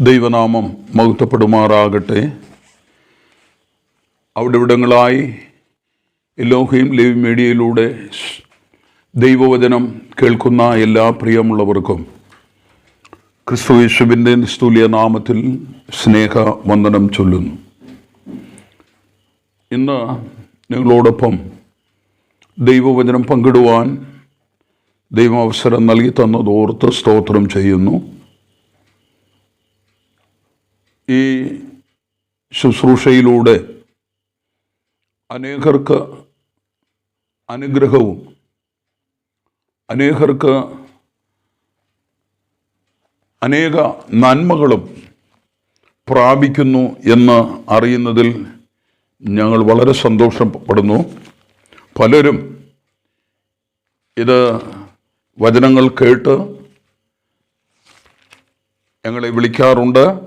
ദൈവനാമം മഹത്വപ്പെടുമാറാകട്ടെ. അവിടെ ഇവിടങ്ങളായി എല്ലോഹയും ലൈവ് മീഡിയയിലൂടെ ദൈവവചനം കേൾക്കുന്ന എല്ലാ പ്രിയമുള്ളവർക്കും ക്രിസ്തു യേശുവിന്റെ നിസ്തുല്യ നാമത്തിൽ സ്നേഹ വന്ദനം ചൊല്ലുന്നു. ഇന്ന് നിങ്ങളോടൊപ്പം ദൈവവചനം പങ്കിടുവാൻ ദൈവം അവസരം നൽകി തന്നത് ഓർത്ത് സ്തോത്രം ചെയ്യുന്നു. ഈ ശുശ്രൂഷയിലൂടെ അനേകർക്ക് അനുഗ്രഹവും അനേകർക്ക് അനേക നന്മകളും പ്രാപിക്കുന്നു എന്ന് അറിയുന്നതിൽ ഞങ്ങൾ വളരെ സന്തോഷപ്പെടുന്നു. പലരും ഇത് വചനങ്ങൾ കേട്ട് ഞങ്ങളെ വിളിക്കാറുണ്ട്.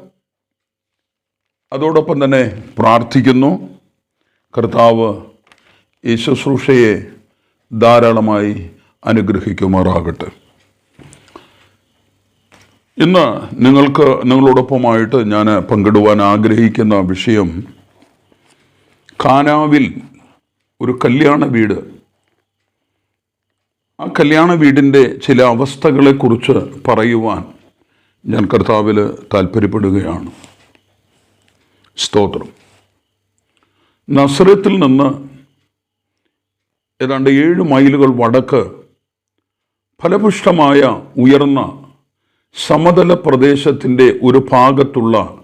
അതോടൊപ്പം തന്നെ പ്രാർത്ഥിക്കുന്നു. കർത്താവ് ഈ ശുശ്രൂഷയെ ധാരാളമായി അനുഗ്രഹിക്കുമാറാകട്ടെ. ഇന്ന് നിങ്ങൾക്ക് നിങ്ങളോടൊപ്പമായിട്ട് ഞാൻ പങ്കിടുവാൻ ആഗ്രഹിക്കുന്ന വിഷയം കാനാവിൽ ഒരു കല്യാണ വീട്. ആ കല്യാണ വീടിന്റെ ചില അവസ്ഥകളെക്കുറിച്ച് പറയുവാൻ ഞാൻ കർത്താവിൽ താല്പര്യപ്പെടുകയാണ് സ്തോത്രം. നസ്രത്തിൽ നിന്ന് ഏതാണ്ട് ഏഴ് മൈലുകൾ വടക്ക് ഫലപുഷ്ടമായ ഉയർന്ന സമതല പ്രദേശത്തിന്റെ ഒരു ഭാഗത്തുള്ള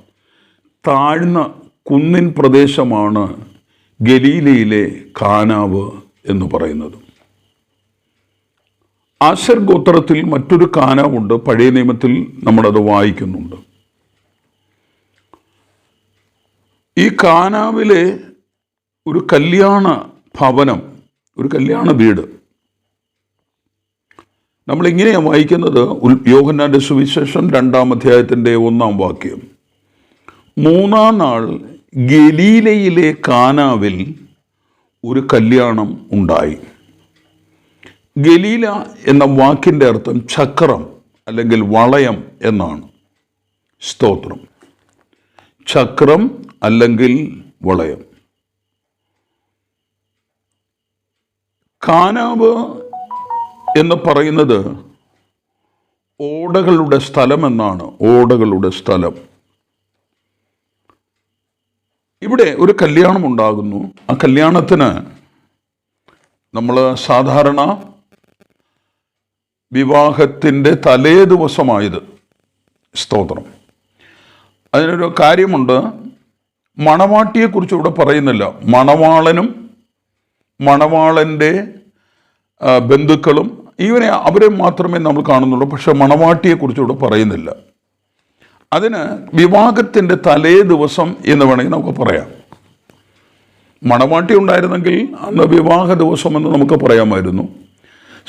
താഴ്ന്ന കുന്നിൻ പ്രദേശമാണ് ഗലീലയിലെ കാനാവ് എന്ന് പറയുന്നത്. ആശർ ഗോത്രത്തിൽ മറ്റൊരു കാനാവുണ്ട് പഴയ നിയമത്തിൽ നമ്മളത് വായിക്കുന്നുണ്ട്. ഈ കാനാവിലെ ഒരു കല്യാണ ഭവനം ഒരു കല്യാണ വീട്. നമ്മൾ ഇങ്ങനെയാണ് വായിക്കുന്നത് യോഹന്നാന്റെ സുവിശേഷം രണ്ടാം അധ്യായത്തിന്റെ ഒന്നാം വാക്യം. മൂന്നാം നാൾ ഗലീലയിലെ കാനാവിൽ ഒരു കല്യാണം ഉണ്ടായി. ഗലീല എന്ന വാക്കിന്റെ അർത്ഥം ചക്രം അല്ലെങ്കിൽ വളയം എന്നാണ്. സ്തോത്രം. ചക്രം അല്ലെങ്കിൽ വളയം. കാനാവ് എന്ന് പറയുന്നത് ഓടകളുടെ സ്ഥലം എന്നാണ്. ഓടകളുടെ സ്ഥലം. ഇവിടെ ഒരു കല്യാണം ഉണ്ടാകുന്നു. ആ കല്യാണത്തിന് നമ്മൾ സാധാരണ വിവാഹത്തിന്റെ തലേ ദിവസമായത് സ്തോത്രം. അതിനൊരു കാര്യമുണ്ട്. മണവാട്ടിയെക്കുറിച്ച് ഇവിടെ പറയുന്നില്ല. മണവാളനും മണവാളന്റെ ബന്ധുക്കളും ഇവരെ അവരെ മാത്രമേ നമ്മൾ കാണുന്നുള്ളൂ. പക്ഷെ മണവാട്ടിയെക്കുറിച്ച് ഇവിടെ പറയുന്നില്ല. അതിന് വിവാഹത്തിന്റെ തലേ ദിവസം എന്ന് വേണമെങ്കിൽ നമുക്ക് പറയാം. മണവാട്ടി ഉണ്ടായിരുന്നെങ്കിൽ അന്ന് വിവാഹ ദിവസം എന്ന് നമുക്ക് പറയാമായിരുന്നു.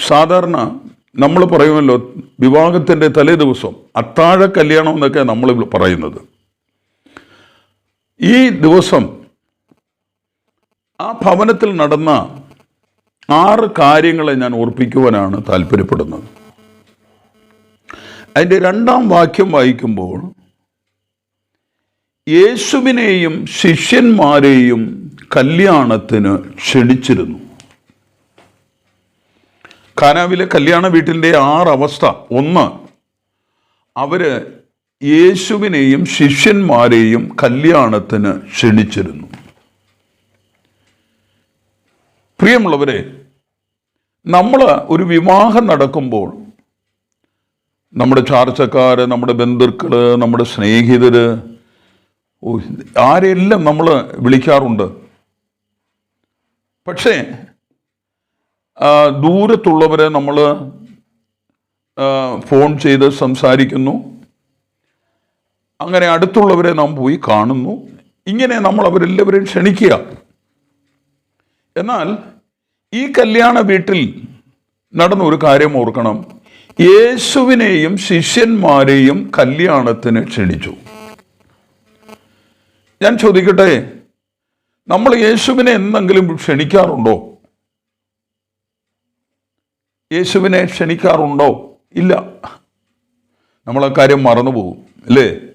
സാധാരണ നമ്മൾ പറയുമല്ലോ വിവാഹത്തിന്റെ തലേ ദിവസം അത്താഴ കല്യാണം എന്നൊക്കെ നമ്മൾ പറയുന്നത്. ഈ ദിവസം ആ ഭവനത്തിൽ നടന്ന ആറ് കാര്യങ്ങളെ ഞാൻ ഓർപ്പിക്കുവാനാണ് താല്പര്യപ്പെടുന്നത്. അതിന്റെ രണ്ടാം വാക്യം വായിക്കുമ്പോൾ യേശുവിനെയും ശിഷ്യന്മാരെയും കല്യാണത്തിന് ക്ഷണിച്ചിരുന്നു. കാനാവിലെ കല്യാണ വീട്ടിന്റെ ആറ് അവസ്ഥ ഒന്ന് അവർ യേശുവിനെയും ശിഷ്യന്മാരെയും കല്യാണത്തിന് ക്ഷണിച്ചിരുന്നു. പ്രിയമുള്ളവരെ നമ്മൾ ഒരു വിവാഹം നടക്കുമ്പോൾ നമ്മുടെ ചാർച്ചക്കാർ നമ്മുടെ ബന്ധുക്കൾ നമ്മുടെ സ്നേഹിതർ ആരെല്ലാം നമ്മൾ വിളിക്കാറുണ്ട്. പക്ഷേ ദൂരത്തുള്ളവരെ നമ്മൾ ഫോൺ ചെയ്ത് സംസാരിക്കുന്നു. അങ്ങനെ അടുത്തുള്ളവരെ നാം പോയി കാണുന്നു. ഇങ്ങനെ നമ്മൾ അവരെല്ലാവരെയും ക്ഷണിക്കുക. എന്നാൽ ഈ കല്യാണ വീട്ടിൽ നടന്ന ഒരു കാര്യം ഓർക്കണം. യേശുവിനെയും ശിഷ്യന്മാരെയും കല്യാണത്തിന് ക്ഷണിച്ചു. ഞാൻ ചോദിക്കട്ടെ നമ്മൾ യേശുവിനെ എന്തെങ്കിലും ക്ഷണിക്കാറുണ്ടോ? യേശുവിനെ ക്ഷണിക്കാറുണ്ടോ? ഇല്ല. നമ്മൾ ആ കാര്യം മറന്നുപോകും അല്ലേ?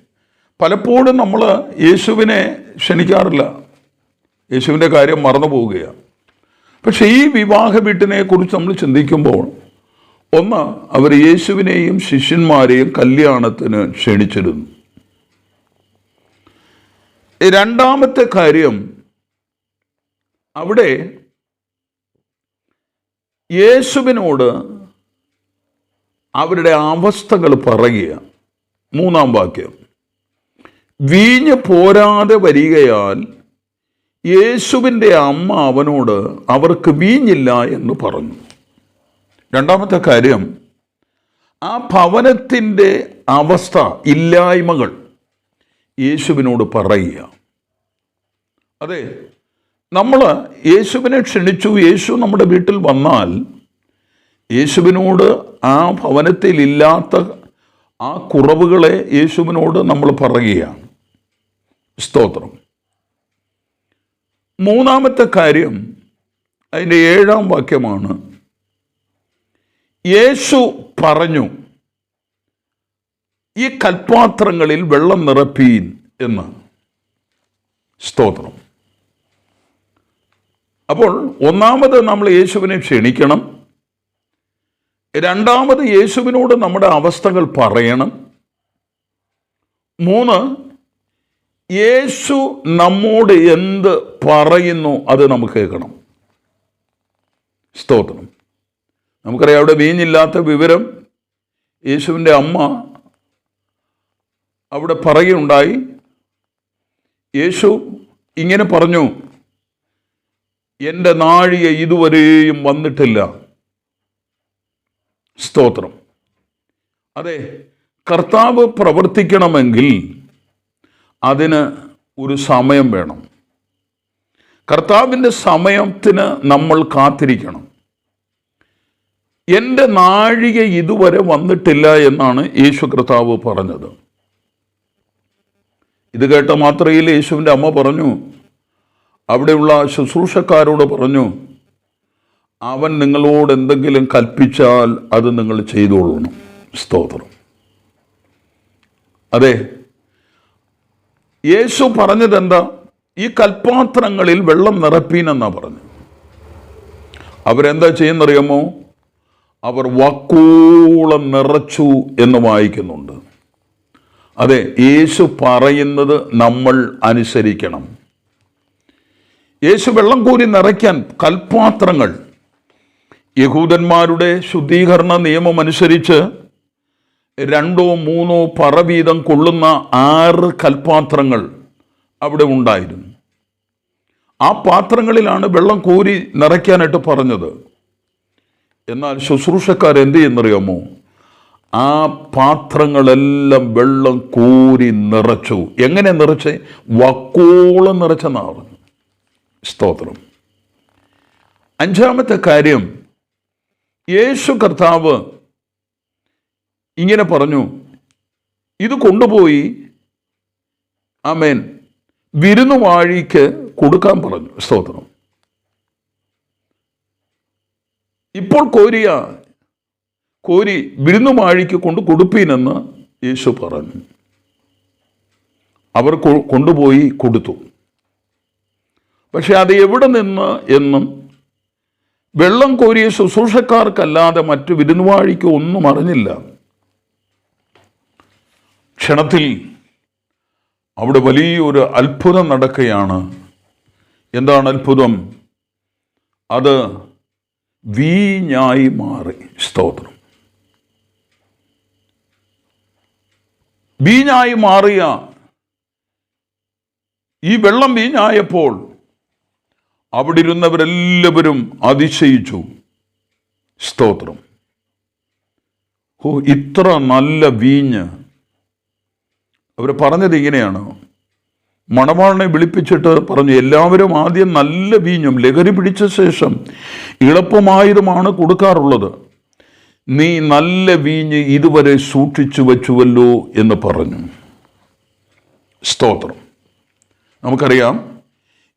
പലപ്പോഴും നമ്മൾ യേശുവിനെ ക്ഷണിക്കാറില്ല. യേശുവിന്റെ കാര്യം മറന്നു പോവുകയാണ്. പക്ഷേ ഈ വിവാഹ വീട്ടിനെ കുറിച്ച് നമ്മൾ ചിന്തിക്കുമ്പോൾ ഒന്ന് അവർ യേശുവിനെയും ശിഷ്യന്മാരെയും കല്യാണത്തിന് ക്ഷണിച്ചിരുന്നു. രണ്ടാമത്തെ കാര്യം അവിടെ യേശുവിനോട് അവരുടെ അവസ്ഥകൾ പറയുക മൂന്നാം വാക്യം. വീഞ്ഞ് പോരാതെ വരികയാൽ യേശുവിന്റെ അമ്മ അവനോട് അവർക്ക് വീഞ്ഞില്ല എന്ന് പറഞ്ഞു. രണ്ടാമത്തെ കാര്യം ആ ഭവനത്തിന്റെ അവസ്ഥ ഇല്ലായ്മകൾ യേശുവിനോട് പറയുക. അതെ നമ്മൾ യേശുവിനെ ക്ഷണിച്ചു യേശു നമ്മുടെ വീട്ടിൽ വന്നാൽ യേശുവിനോട് ആ ഭവനത്തിലില്ലാത്ത ആ കുറവുകളെ യേശുവിനോട് നമ്മൾ പറയുകയാണ്. സ്തോത്രം. മൂന്നാമത്തെ കാര്യം അതിന്റെ ഏഴാം വാക്യമാണ്. യേശു പറഞ്ഞു ഈ കൽപാത്രങ്ങളിൽ വെള്ളം നിറപ്പീൻ എന്ന്. സ്തോത്രം. അപ്പോൾ ഒന്നാമത് നമ്മൾ യേശുവിനെ ക്ഷണിക്കണം. രണ്ടാമത് യേശുവിനോട് നമ്മുടെ അവസ്ഥകൾ പറയണം. മൂന്ന് യേശു നമ്മോട് എന്ത് പറയുന്നു അത് നമുക്ക് കേൾക്കണം. സ്തോത്രം. നമുക്കറിയാം അവിടെ വീഞ്ഞില്ലാത്ത വിവരം യേശുവിന്റെ അമ്മ അവിടെ പറയുണ്ടായി യേശു ഇങ്ങനെ പറഞ്ഞു എന്റെ നാഴിക ഇതുവരെയും വന്നിട്ടില്ല. സ്തോത്രം. അതെ കർത്താവ് പ്രവർത്തിക്കണമെങ്കിൽ അതിന് ഒരു സമയം വേണം. കർത്താവിന്റെ സമയത്തിന് നമ്മൾ കാത്തിരിക്കണം. എന്റെ നാഴിക ഇതുവരെ വന്നിട്ടില്ല എന്നാണ് യേശു കർത്താവ് പറഞ്ഞത്. ഇത് കേട്ട മാത്രയിൽ യേശുവിന്റെ അമ്മ പറഞ്ഞു അവിടെയുള്ള ശുശ്രൂഷക്കാരോട് പറഞ്ഞു അവൻ നിങ്ങളോട് എന്തെങ്കിലും കൽപ്പിച്ചാൽ അത് നിങ്ങൾ ചെയ്തോളണം. സ്തോത്രം. അതെ യേശു പറഞ്ഞത് എന്താ? ഈ കൽപ്പാത്രങ്ങളിൽ വെള്ളം നിറപ്പീനെന്നാ പറഞ്ഞു അവരെന്താ ചെയ്യുന്നറിയാമോ? അവർ വക്കൂളം നിറച്ചു എന്ന് വായിക്കുന്നുണ്ട്. അതെ യേശു പറയുന്നത് നമ്മൾ അനുസരിക്കണം. യേശു വെള്ളം കോരി നിറയ്ക്കാൻ കൽപ്പാത്രങ്ങൾ യഹൂദന്മാരുടെ ശുദ്ധീകരണ നിയമം അനുസരിച്ച് രണ്ടോ മൂന്നോ പറ വീതം കൊള്ളുന്ന ആറ് കൽപാത്രങ്ങൾ അവിടെ ഉണ്ടായിരുന്നു. ആ പാത്രങ്ങളിലാണ് വെള്ളം കോരി നിറയ്ക്കാനായിട്ട് പറഞ്ഞത്. എന്നാൽ ശുശ്രൂഷക്കാർ എന്ത് ചെയ്യുന്നറിയാമോ? ആ പാത്രങ്ങളെല്ലാം വെള്ളം കോരി നിറച്ചു. എങ്ങനെ നിറച്ച്? വക്കോളം നിറച്ചെന്നാണ് പറഞ്ഞു സ്തോത്രം. അഞ്ചാമത്തെ കാര്യം യേശു കർത്താവ് ഇങ്ങനെ പറഞ്ഞു. ഇത് കൊണ്ടുപോയി ആമേൻ. വിരുന്നുവാഴിക്ക് കൊടുക്കാൻ പറഞ്ഞു. സ്തോത്രം. ഇപ്പോൾ കോരിയ കോരി വിരുന്നുവാഴിക്ക് കൊണ്ട് കൊടുപ്പീനെന്ന് യേശു പറഞ്ഞു. അവർ കൊണ്ടുപോയി കൊടുത്തു. പക്ഷെ അത് എവിടെ നിന്ന് എന്നും വെള്ളം കോരിയ ശുശ്രൂഷക്കാർക്കല്ലാതെ മറ്റു വിരുന്നുവാഴിക്ക് ഒന്നും അറിഞ്ഞില്ല. ക്ഷണത്തിൽ അവിടെ വലിയൊരു അത്ഭുതം നടക്കുകയാണ്. എന്താണ് അത്ഭുതം? അത് വീഞ്ഞായി മാറി. സ്തോത്രം. വീഞ്ഞായി മാറിയ ഈ വെള്ളം വീഞ്ഞായപ്പോൾ അവിടെ ഇരുന്നവരെല്ലാവരും അതിശയിച്ചു. സ്തോത്രം. ഓ ഇത്ര നല്ല വീഞ്ഞ് അവർ പറഞ്ഞത് ഇങ്ങനെയാണ്. മണവാളിനെ വിളിപ്പിച്ചിട്ട് പറഞ്ഞു എല്ലാവരും ആദ്യം നല്ല വീഞ്ഞും ലഹരി പിടിച്ച ശേഷം എളുപ്പമായതുമാണ് കൊടുക്കാറുള്ളത്. നീ നല്ല വീഞ്ഞ് ഇതുവരെ സൂക്ഷിച്ചു വച്ചുവല്ലോ എന്ന് പറഞ്ഞു. സ്തോത്രം. നമുക്കറിയാം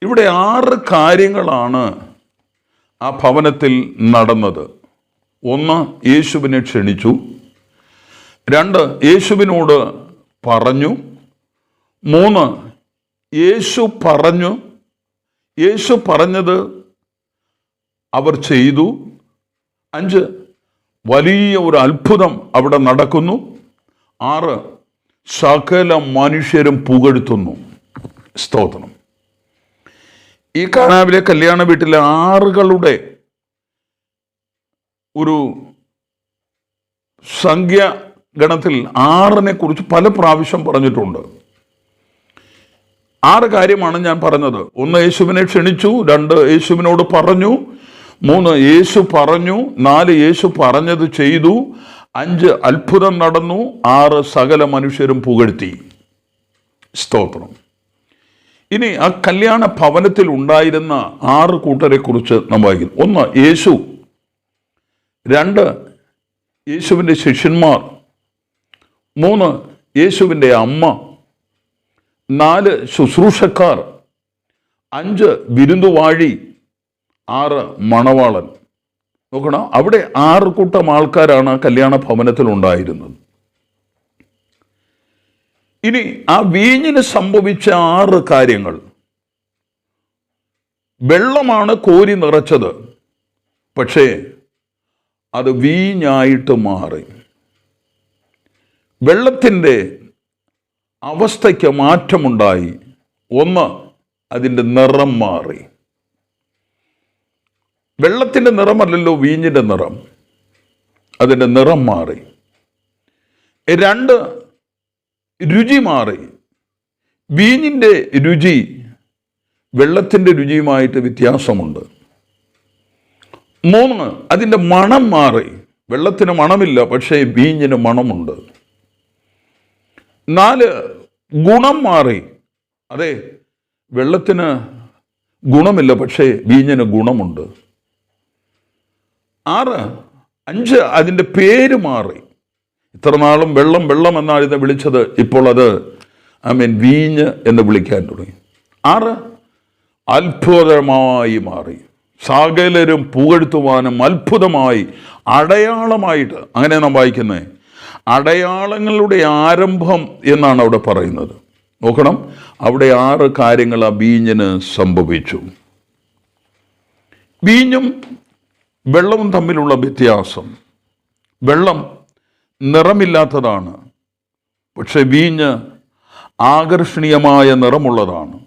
ഇവിടെ ആറ് കാര്യങ്ങളാണ് ആ ഭവനത്തിൽ നടന്നത്. ഒന്ന് യേശുവിനെ ക്ഷണിച്ചു. രണ്ട് യേശുവിനോട് പറഞ്ഞു. മൂന്ന് യേശു പറഞ്ഞു. യേശു പറഞ്ഞത് അവർ ചെയ്തു. അഞ്ച് വലിയ ഒരു അത്ഭുതം അവിടെ നടക്കുന്നു. ആറ് സകല മനുഷ്യരും പുകഴ്ത്തുന്നു. സ്തോത്രം. ഈ കാനാവിലെ കല്യാണ വീട്ടിലെ ആറുകളുടെ ഒരു സംഖ്യ ഗണത്തിൽ ആറിനെ കുറിച്ച് പല പ്രാവശ്യം പറഞ്ഞിട്ടുണ്ട്. ആറ് കാര്യമാണ് ഞാൻ പറഞ്ഞത്. ഒന്ന് യേശുവിനെ ക്ഷണിച്ചു രണ്ട് യേശുവിനോട് പറഞ്ഞു മൂന്ന് യേശു പറഞ്ഞു നാല് യേശു പറഞ്ഞത് ചെയ്തു അഞ്ച് അത്ഭുതം നടന്നു ആറ് സകല മനുഷ്യരും പുകഴ്ത്തി. സ്തോത്രം. ഇനി ആ കല്യാണ ഭവനത്തിൽ ഉണ്ടായിരുന്ന ആറ് കൂട്ടരെ കുറിച്ച് നാം വായിക്കുന്നു. ഒന്ന് യേശു രണ്ട് യേശുവിന്റെ ശിഷ്യന്മാർ മൂന്ന് യേശുവിന്റെ അമ്മ. നാല് ശുശ്രൂഷക്കാർ. അഞ്ച് വിരുന്നുവാഴി. ആറ് മണവാളൻ. നോക്കണം അവിടെ ആറ് കൂട്ടം ആൾക്കാരാണ് കല്യാണ ഭവനത്തിൽ ഉണ്ടായിരുന്നത്. ഇനി ആ വീഞ്ഞിന് സംഭവിച്ച ആറ് കാര്യങ്ങൾ. വെള്ളമാണ് കോരി നിറച്ചത്. പക്ഷേ അത് വീഞ്ഞായിട്ട് മാറി. വെള്ളത്തിന്റെ അവസ്ഥയ്ക്ക് മാറ്റമുണ്ടായി. ഒന്ന് അതിന്റെ നിറം മാറി. വെള്ളത്തിന്റെ നിറമല്ലല്ലോ വീഞ്ഞിന്റെ നിറം. അതിന്റെ നിറം മാറി. രണ്ട് രുചി മാറി. വീഞ്ഞിന്റെ രുചി വെള്ളത്തിന്റെ രുചിയുമായിട്ട് വ്യത്യാസമുണ്ട്. മൂന്ന് അതിന്റെ മണം മാറി. വെള്ളത്തിന് മണമില്ല പക്ഷേ വീഞ്ഞിന് മണമുണ്ട്. നാല് ഗുണം മാറി. അതെ വെള്ളത്തിന് ഗുണമില്ല പക്ഷേ വീഞ്ഞിന് ഗുണമുണ്ട്. ആറ് അഞ്ച് അതിന്റെ പേര് മാറി. ഇത്ര നാളും വെള്ളം വെള്ളം എന്നാണ് വിളിച്ചത്. ഇപ്പോൾ അത് ഐ മീൻ വീഞ്ഞ് എന്ന് വിളിക്കാൻ തുടങ്ങി. ആറ് അത്ഭുതമായി മാറി. സകലരും പുകഴ്ത്തുവാനും അത്ഭുതമായി അടയാളമായിട്ട്. അങ്ങനെ നാം വായിക്കുന്നത് അടയാളങ്ങളുടെ ആരംഭം എന്നാണ് അവിടെ പറയുന്നത്. നോക്കണം അവിടെ ആറ് കാര്യങ്ങൾ ആ ബീഞ്ഞിന് സംഭവിച്ചു. ബീഞ്ഞും വെള്ളവും തമ്മിലുള്ള വ്യത്യാസം. വെള്ളം നിറമില്ലാത്തതാണ്. പക്ഷെ വീഞ്ഞ് ആകർഷണീയമായ നിറമുള്ളതാണ്.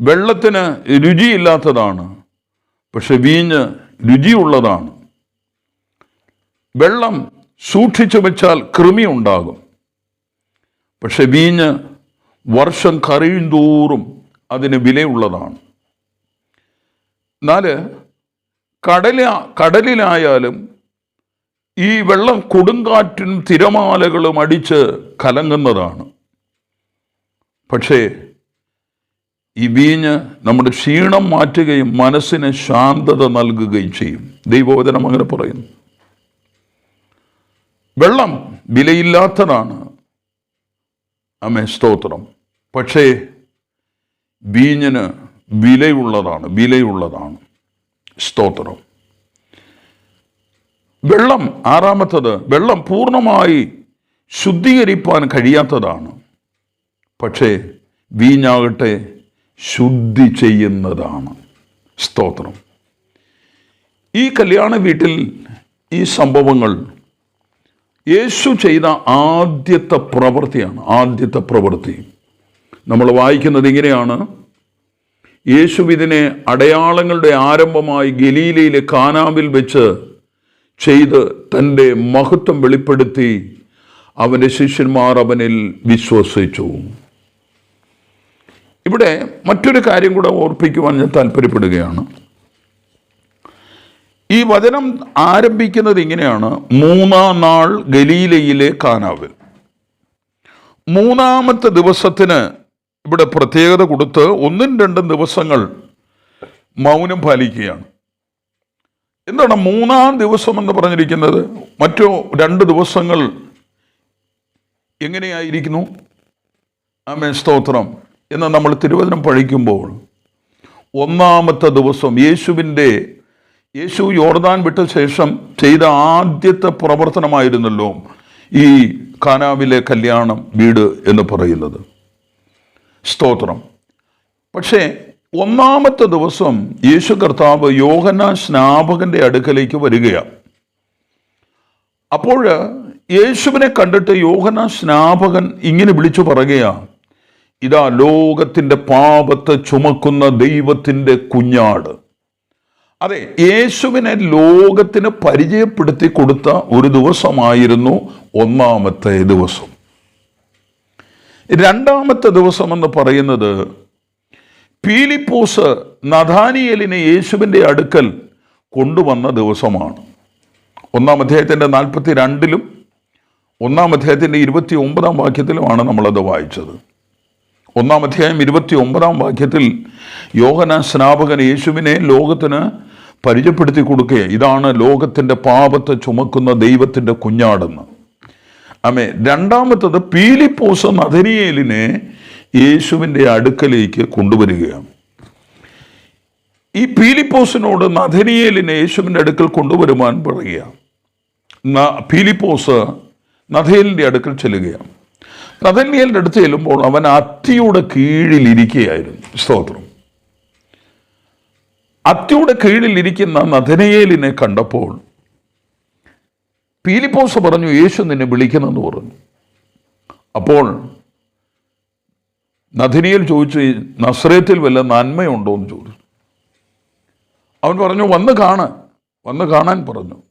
വെള്ളത്തിന് രുചിയില്ലാത്തതാണ്. പക്ഷെ വീഞ്ഞ് രുചിയുള്ളതാണ്. വെള്ളം സൂക്ഷിച്ചു വെച്ചാൽ കൃമി ഉണ്ടാകും പക്ഷെ വീഞ്ഞ് വർഷം കറിയും തോറും അതിന് വിലയുള്ളതാണ്. എന്നാൽ കടല കടലിലായാലും ഈ വെള്ളം കൊടുങ്കാറ്റും തിരമാലകളും അടിച്ച് കലങ്ങുന്നതാണ്. പക്ഷേ ഈ വീഞ്ഞ് നമ്മുടെ ക്ഷീണം മാറ്റുകയും മനസ്സിന് ശാന്തത നൽകുകയും ചെയ്യും. ദൈവവചനം അങ്ങനെ പറയുന്നു. വെള്ളം വിലയില്ലാത്തതാണ്. അമ്മേ സ്തോത്രം. പക്ഷേ വീഞ്ഞിന് വിലയുള്ളതാണ് വിലയുള്ളതാണ്. സ്തോത്രം. വെള്ളം ആറാമത്തത് വെള്ളം പൂർണമായി ശുദ്ധീകരിപ്പാൻ കഴിയാത്തതാണ്. പക്ഷേ വീഞ്ഞാകട്ടെ ശുദ്ധി ചെയ്യുന്നതാണ്. സ്തോത്രം. ഈ കല്യാണ വീട്ടിൽ ഈ സംഭവങ്ങൾ യേശു ചെയ്ത ആദ്യത്തെ പ്രവൃത്തിയാണ് ആദ്യത്തെ പ്രവൃത്തി. നമ്മൾ വായിക്കുന്നത് ഇങ്ങനെയാണ്. യേശു ഇതിനെ അടയാളങ്ങളുടെ ആരംഭമായി ഗലീലയിലെ കാനാവിൽ വെച്ച് ചെയ്ത് തന്റെ മഹത്വം വെളിപ്പെടുത്തി അവന്റെ ശിഷ്യന്മാർ അവനിൽ വിശ്വസിച്ചു. ഇവിടെ മറ്റൊരു കാര്യം കൂടെ ഓർപ്പിക്കുവാൻ ഞാൻ താല്പര്യപ്പെടുകയാണ്. ഈ വചനം ആരംഭിക്കുന്നത് ഇങ്ങനെയാണ്. മൂന്നാം നാൾ ഗലീലയിലെ കാനാവിൽ. മൂന്നാമത്തെ ദിവസത്തിന് ഇവിടെ പ്രത്യേകത കൊടുത്ത് ഒന്നും രണ്ടും ദിവസങ്ങൾ മൗനം പാലിക്കുകയാണ്. എന്താണ് മൂന്നാം ദിവസം എന്ന് പറഞ്ഞിരിക്കുന്നത്? മറ്റു രണ്ട് ദിവസങ്ങൾ എങ്ങനെയായിരിക്കുന്നു? ആമേ സ്തോത്രം. എന്ന് നമ്മൾ തിരുവചനം പഠിക്കുമ്പോൾ ഒന്നാമത്തെ ദിവസം യേശുവിന്റെ യേശു യോർദാൻ വിട്ട ശേഷം ചെയ്ത ആദ്യത്തെ പ്രവർത്തനമായിരുന്നല്ലോ ഈ കാനാവിലെ കല്യാണം വീട് എന്ന് പറയുന്നത്. സ്തോത്രം. പക്ഷേ ഒന്നാമത്തെ ദിവസം യേശു കർത്താവ് യോഹന സ്നാപകന്റെ അടുക്കലേക്ക് വരികയാണ്. അപ്പോൾ യേശുവിനെ കണ്ടിട്ട് യോഹന സ്നാപകൻ ഇങ്ങനെ വിളിച്ചു പറയുകയാ ഇതാ ലോകത്തിന്റെ പാപത്തെ ചുമക്കുന്ന ദൈവത്തിന്റെ കുഞ്ഞാട്. അതെ യേശുവിനെ ലോകത്തിന് പരിചയപ്പെടുത്തി കൊടുത്ത ഒരു ദിവസമായിരുന്നു ഒന്നാമത്തെ ദിവസം. രണ്ടാമത്തെ ദിവസം എന്ന് പറയുന്നത് പീലിപ്പോസ് നഥാനിയലിനെ യേശുവിന്റെ അടുക്കൽ കൊണ്ടുവന്ന ദിവസമാണ്. ഒന്നാം അധ്യായത്തിന്റെ നാൽപ്പത്തി രണ്ടിലും ഒന്നാം അധ്യായത്തിന്റെ ഇരുപത്തി ഒമ്പതാം വാക്യത്തിലുമാണ് നമ്മളത് വായിച്ചത്. ഒന്നാം അധ്യായം ഇരുപത്തി ഒമ്പതാം വാക്യത്തിൽ യോഹന സ്നാപകൻ യേശുവിനെ ലോകത്തിന് പരിചയപ്പെടുത്തി കൊടുക്കുക ഇതാണ് ലോകത്തിന്റെ പാപത്തെ ചുമക്കുന്ന ദൈവത്തിന്റെ കുഞ്ഞാടെന്ന്. അമേ രണ്ടാമത്തത് പീലിപ്പോസ നദനിയേലിനെ യേശുവിന്റെ അടുക്കലേക്ക് കൊണ്ടുവരികയാണ്. ഈ പീലിപ്പോസിനോട് നഥനിയേലിനെ യേശുവിന്റെ അടുക്കൽ കൊണ്ടുവരുവാൻ പറയുക പീലിപ്പോസ് നഥേലിന്റെ അടുക്കൽ ചെല്ലുകയാണ്. നഥനിയേലിന്റെ അടുത്ത് ചെല്ലുമ്പോൾ അവൻ അത്തിയുടെ കീഴിലിരിക്കുകയായിരുന്നു സ്തോത്രം. അത്തിയുടെ കീഴിൽ ഇരിക്കുന്ന നഥനയേലിനെ കണ്ടപ്പോൾ പീലിപ്പോസ് പറഞ്ഞു യേശു നിന്നെ വിളിക്കുന്നെന്ന് പറഞ്ഞു. അപ്പോൾ നഥനിയേൽ ചോദിച്ചു നസ്രേത്തിൽ വല്ല നന്മയുണ്ടോ എന്ന് ചോദിച്ചു. അവൻ പറഞ്ഞു വന്ന് കാണ് വന്ന് കാണാൻ പറഞ്ഞു.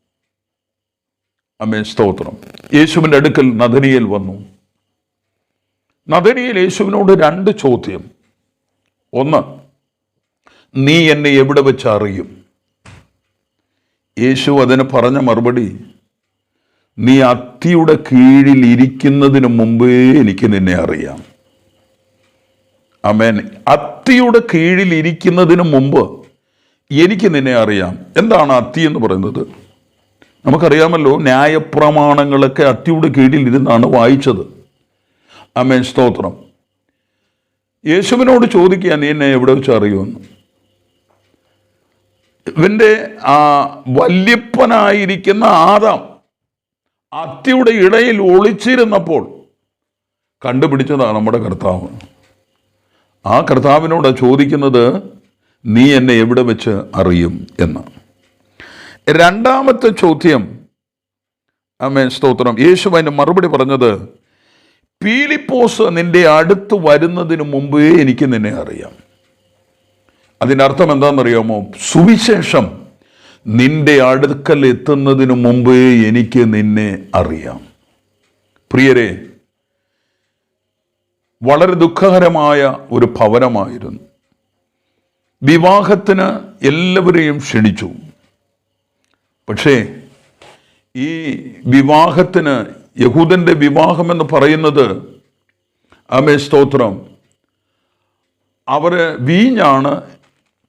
അമ്മേ സ്തോത്രം. യേശുവിന്റെ അടുക്കൽ നദനിയേൽ വന്നു. നദനിയേൽ യേശുവിനോട് രണ്ട് ചോദ്യം. ഒന്ന് നീ എന്നെ എവിടെ വെച്ച് അറിയും? യേശു അതിന് പറഞ്ഞ മറുപടി നീ അത്തിയുടെ കീഴിൽ ഇരിക്കുന്നതിന് മുമ്പേ എനിക്ക് നിന്നെ അറിയാം. അമേൻ അത്തിയുടെ കീഴിൽ ഇരിക്കുന്നതിന് മുമ്പ് എനിക്ക് നിന്നെ അറിയാം. എന്താണ് അത്തി എന്ന് പറയുന്നത്? നമുക്കറിയാമല്ലോ ന്യായപ്രമാണങ്ങളൊക്കെ അത്തിയുടെ കീഴിൽ ഇരുന്നാണ് വായിച്ചത്. അമേൻ സ്തോത്രം. യേശുവിനോട് ചോദിക്കുക നീ എന്നെ എവിടെ വെച്ച് അറിയുമെന്ന്? ഇവന്റെ ആ വല്യപ്പനായിരിക്കുന്ന ആദാം അത്തിയുടെ ഇടയിൽ ഒളിച്ചിരുന്നപ്പോൾ കണ്ടുപിടിച്ചതാണ് നമ്മുടെ കർത്താവ്. ആ കർത്താവിനോട് ചോദിക്കുന്നത് നീ എന്നെ എവിടെ വെച്ച് അറിയും? എന്ന്. രണ്ടാമത്തെ ചോദ്യം അമ്മേ സ്തോത്രം. യേശു അതിന് മറുപടി പറഞ്ഞത് പീലിപ്പോസ് നിന്റെ അടുത്ത് വരുന്നതിന് മുമ്പേ എനിക്ക് നിന്നെ അറിയാം. അതിന്റെ അർത്ഥം എന്താണെന്നറിയാമോ? സുവിശേഷം നിന്റെ അടുക്കൽ എത്തുന്നതിന് മുമ്പേ എനിക്ക് നിന്നെ അറിയാം. പ്രിയരെ വളരെ ദുഃഖകരമായ ഒരു ഭവനമായിരുന്നു. വിവാഹത്തിന് എല്ലാവരെയും ക്ഷണിച്ചു. പക്ഷേ ഈ വിവാഹത്തിന് യഹൂദന്റെ വിവാഹമെന്ന് പറയുന്നത് അമേ സ്തോത്രം അവർ വീഞ്ഞാണ്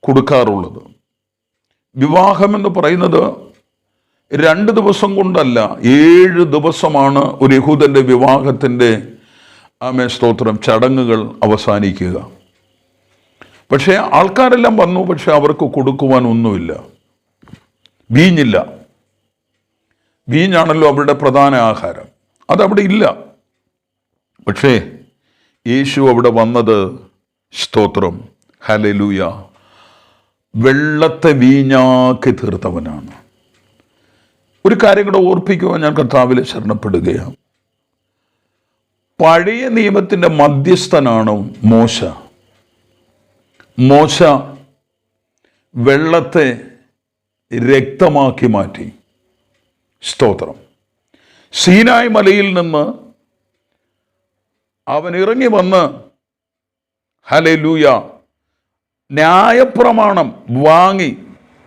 കൊടുക്കാറുള്ളത്. വിവാഹമെന്ന് പറയുന്നത് രണ്ട് ദിവസം കൊണ്ടല്ല ഏഴ് ദിവസമാണ് ഒരു യഹൂദന്റെ വിവാഹത്തിന്റെ ആമേ സ്തോത്രം ചടങ്ങുകൾ അവസാനിക്കുക. പക്ഷേ ആൾക്കാരെല്ലാം വന്നു പക്ഷെ അവർക്ക് കൊടുക്കുവാൻ ഒന്നുമില്ല. വീഞ്ഞില്ല. വീഞ്ഞാണല്ലോ അവരുടെ പ്രധാന ആഹാരം. അതവിടെ ഇല്ല. പക്ഷേ യേശു അവിടെ വന്നത് സ്തോത്രം. ഹലലൂയ വെള്ളത്തെ വീഞ്ഞാക്കി തീർത്തവനാണ്. ഒരു കാര്യം കൂടെ ഓർപ്പിക്കുവാൻ ഞാൻ കർത്താവിൽ ശരണപ്പെടുകയാണ്. പഴയ നിയമത്തിന്റെ മധ്യസ്ഥനാണ് മോശ. മോശ വെള്ളത്തെ രക്തമാക്കി മാറ്റി. സ്തോത്രം. സീനായ് മലയിൽ നിന്ന് അവൻ ഇറങ്ങി വന്ന് ഹലലൂയ ന്യായപ്രമാണം വാങ്ങി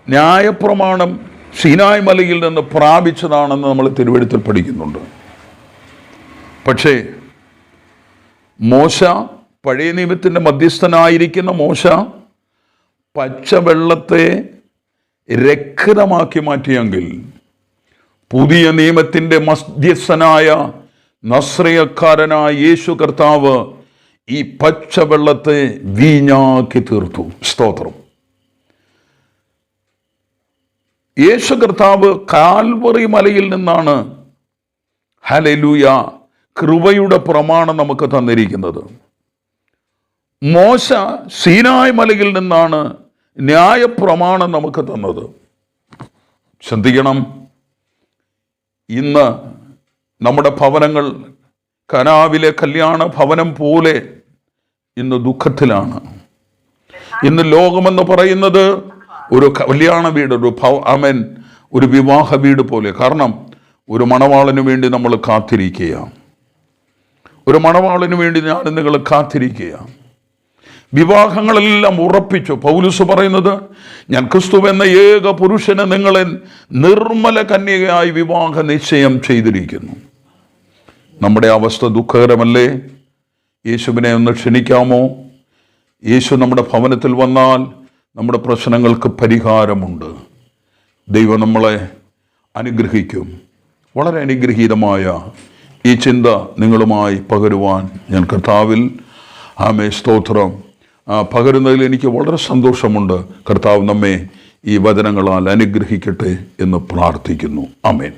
ന്യായപ്രമാണം സീനായ് മലയിൽ നിന്ന് പ്രാപിച്ചതാണെന്ന് നമ്മൾ തിരുവഴുത്തിൽ പഠിക്കുന്നുണ്ട്. പക്ഷേ മോശ പഴയ നിയമത്തിന്റെ മധ്യസ്ഥനായിരിക്കുന്ന മോശ പച്ചവെള്ളത്തെ രക്തമാക്കി മാറ്റിയെങ്കിൽ പുതിയ നിയമത്തിന്റെ മധ്യസ്ഥനായ നസ്രയക്കാരനായ യേശു കർത്താവ് ഈ പച്ചവെള്ളത്തെ വീഞ്ഞാക്കി തീർത്തു. സ്തോത്രം. യേശു കർത്താവ് കാൽവറി മലയിൽ നിന്നാണ് ഹലലൂയ കൃപയുടെ പ്രമാണം നമുക്ക് തന്നിരിക്കുന്നത്. മോശ സീനായ് മലയിൽ നിന്നാണ് ന്യായപ്രമാണം നമുക്ക് തന്നത്. ശ്രദ്ധിക്കണം. ഇന്ന് നമ്മുടെ ഭവനങ്ങൾ കനാവിലെ കല്യാണ ഭവനം പോലെ ഇന്ന് ദുഃഖത്തിലാണ്. ഇന്ന് ലോകമെന്ന് പറയുന്നത് ഒരു കല്യാണ വീട് ഒരു ഭവ അമൻ ഒരു വിവാഹ വീട് പോലെ. കാരണം ഒരു മണവാളന് വേണ്ടി നമ്മൾ കാത്തിരിക്കുകയാണ്. ഒരു മണവാളന് വേണ്ടി ഞാൻ നിങ്ങൾ കാത്തിരിക്കുക വിവാഹങ്ങളെല്ലാം ഉറപ്പിച്ചു. പൗലുസ് പറയുന്നത് ഞാൻ ക്രിസ്തു എന്ന ഏക പുരുഷനെ നിങ്ങളെ നിർമ്മല കന്യകയായി വിവാഹ നിശ്ചയം ചെയ്തിരിക്കുന്നു. നമ്മുടെ അവസ്ഥ ദുഃഖകരമല്ലേ? യേശുവിനെ ഒന്ന് ക്ഷണിക്കാമോ? യേശു നമ്മുടെ ഭവനത്തിൽ വന്നാൽ നമ്മുടെ പ്രശ്നങ്ങൾക്ക് പരിഹാരമുണ്ട്. ദൈവം നമ്മളെ അനുഗ്രഹിക്കും. വളരെ അനുഗ്രഹീതമായ ഈ ചിന്ത നിങ്ങളുമായി പകരുവാൻ ഞാൻ കർത്താവിൽ ആമേ സ്തോത്രം. പകരുന്നതിൽ എനിക്ക് വളരെ സന്തോഷമുണ്ട്. കർത്താവ് നമ്മെ ഈ വചനങ്ങളാൽ അനുഗ്രഹിക്കട്ടെ എന്ന് പ്രാർത്ഥിക്കുന്നു. ആമേൻ.